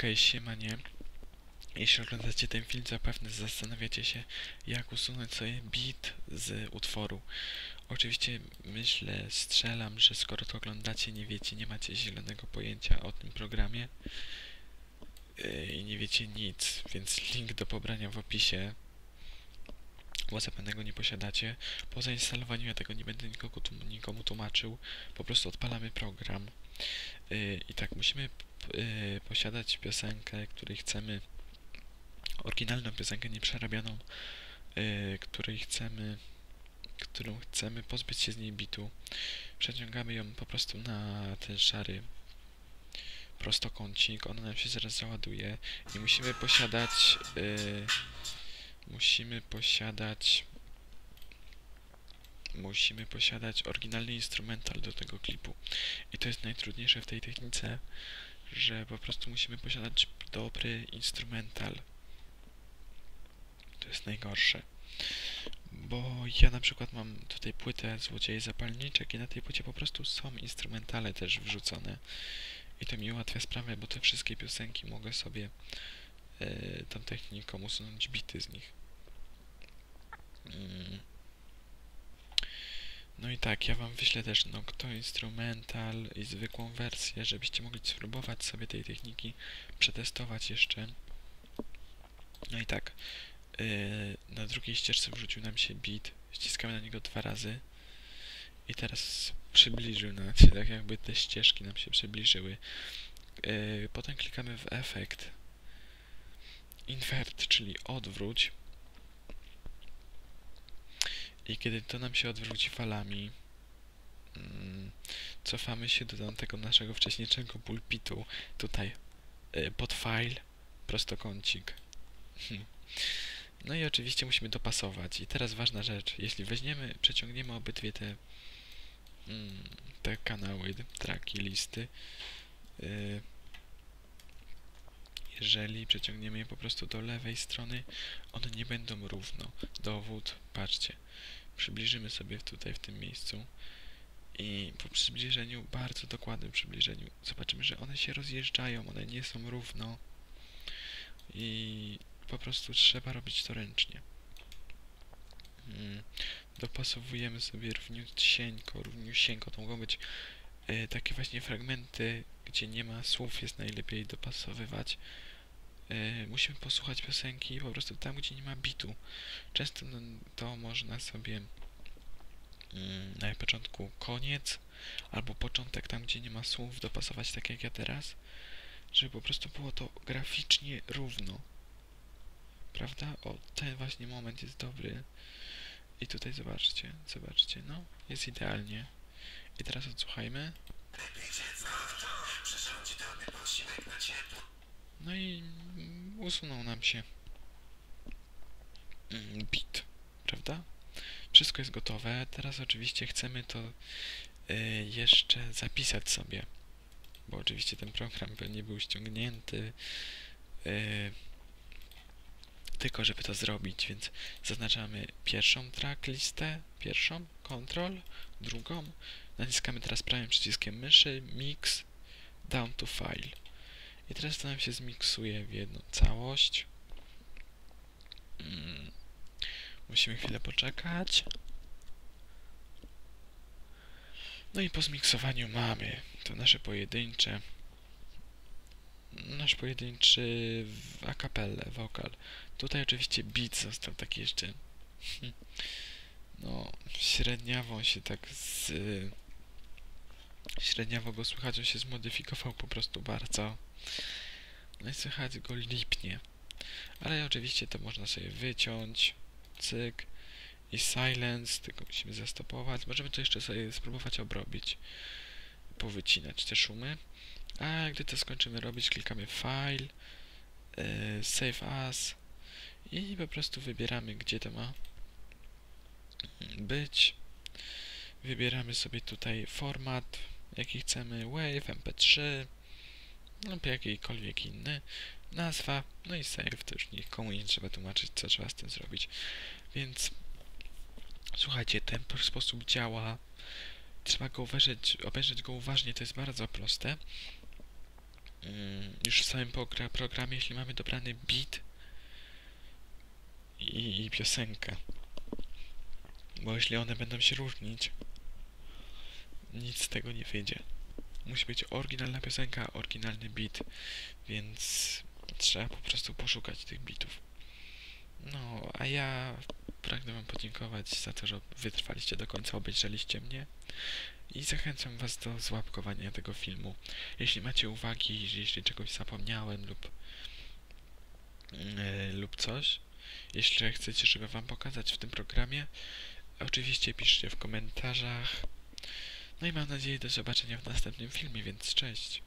Okej, siemanie. Jeśli oglądacie ten film, zapewne zastanawiacie się, jak usunąć sobie beat z utworu. Oczywiście myślę, strzelam, że skoro to oglądacie, nie wiecie, nie macie zielonego pojęcia o tym programie yy, i nie wiecie nic, więc link do pobrania w opisie, bo zapewne go nie posiadacie. Po zainstalowaniu ja tego nie będę nikogo, nikomu tłumaczył, po prostu odpalamy program. Yy, I tak, musimy y, posiadać piosenkę, której chcemy, oryginalną piosenkę, nieprzerabianą, y, której chcemy, którą chcemy pozbyć się z niej bitu. Przeciągamy ją po prostu na ten szary prostokącik, ona nam się zaraz załaduje i musimy posiadać, y, musimy posiadać musimy posiadać oryginalny instrumental do tego klipu. I to jest najtrudniejsze w tej technice, że po prostu musimy posiadać dobry instrumental. To jest najgorsze. Bo ja na przykład mam tutaj płytę Złodzieje Zapalniczek i na tej płycie po prostu są instrumentale też wrzucone. I to mi ułatwia sprawę, bo te wszystkie piosenki mogę sobie e, tą techniką usunąć bity z nich. Mm. No i tak, ja wam wyślę też no, to instrumental i zwykłą wersję, żebyście mogli spróbować sobie tej techniki, przetestować jeszcze. No i tak, yy, na drugiej ścieżce wrzucił nam się beat, ściskamy na niego dwa razy i teraz przybliżył nam się, tak jakby te ścieżki nam się przybliżyły. Yy, potem klikamy w efekt invert, czyli odwróć i kiedy to nam się odwróci falami, mm, cofamy się do tamtego naszego wcześniejszego pulpitu. Tutaj y, pod file, prostokącik. No i oczywiście musimy dopasować. I teraz ważna rzecz. Jeśli weźmiemy, przeciągniemy obydwie te, mm, te kanały, traki, listy, y, jeżeli przeciągniemy je po prostu do lewej strony, one nie będą równo. Dowód, patrzcie przybliżymy sobie tutaj w tym miejscu i po przybliżeniu, bardzo dokładnym przybliżeniu, zobaczymy, że one się rozjeżdżają, one nie są równo i po prostu trzeba robić to ręcznie. Hmm. Dopasowujemy sobie równiusieńko, równiusieńko, to mogą być y, takie właśnie fragmenty, gdzie nie ma słów, jest najlepiej dopasowywać. Y, musimy posłuchać piosenki po prostu tam, gdzie nie ma bitu. Często no, to można sobie mm, na początku koniec albo początek tam, gdzie nie ma słów, dopasować tak jak ja teraz, żeby po prostu było to graficznie równo. Prawda? O, ten właśnie moment jest dobry. I tutaj zobaczcie, zobaczcie, no, jest idealnie. I teraz odsłuchajmy. No i usunął nam się mm, bit, prawda? Wszystko jest gotowe. Teraz oczywiście chcemy to y, jeszcze zapisać sobie, bo oczywiście ten program nie był ściągnięty, y, tylko żeby to zrobić, więc zaznaczamy pierwszą track listę, pierwszą, control, drugą, naciskamy teraz prawym przyciskiem myszy, mix, down to file. I teraz to nam się zmiksuje w jedną całość. Mm. Musimy chwilę poczekać. No i po zmiksowaniu mamy to nasze pojedyncze nasz pojedynczy a cappella, wokal. Tutaj oczywiście beat został taki jeszcze no średniawo się tak z średniawo go słychać, on się zmodyfikował po prostu bardzo no i słychać go lipnie ale oczywiście to można sobie wyciąć cyk i silence, tylko musimy zastopować. Możemy to jeszcze sobie spróbować obrobić, powycinać te szumy. A gdy to skończymy robić, klikamy File, yy, Save As i po prostu wybieramy, gdzie to ma być. Wybieramy sobie tutaj format, jaki chcemy, Wave, MP3 lub jakikolwiek inny. Nazwa, no i save, to już nikomu nie trzeba tłumaczyć, co trzeba z tym zrobić. Więc słuchajcie, ten sposób działa. Trzeba go obejrzeć, obejrzeć go uważnie, to jest bardzo proste. mm, już w samym programie, jeśli mamy dobrany beat i, i piosenkę. Bo jeśli one będą się różnić, nic z tego nie wyjdzie. Musi być oryginalna piosenka, oryginalny beat, więc trzeba po prostu poszukać tych bitów. No, a ja pragnę Wam podziękować za to, że wytrwaliście do końca, obejrzeliście mnie i zachęcam Was do złapkowania tego filmu. Jeśli macie uwagi, jeśli czegoś zapomniałem lub, yy, lub coś, jeśli chcecie, żeby Wam pokazać w tym programie, oczywiście piszcie w komentarzach. No i mam nadzieję do zobaczenia w następnym filmie, więc cześć.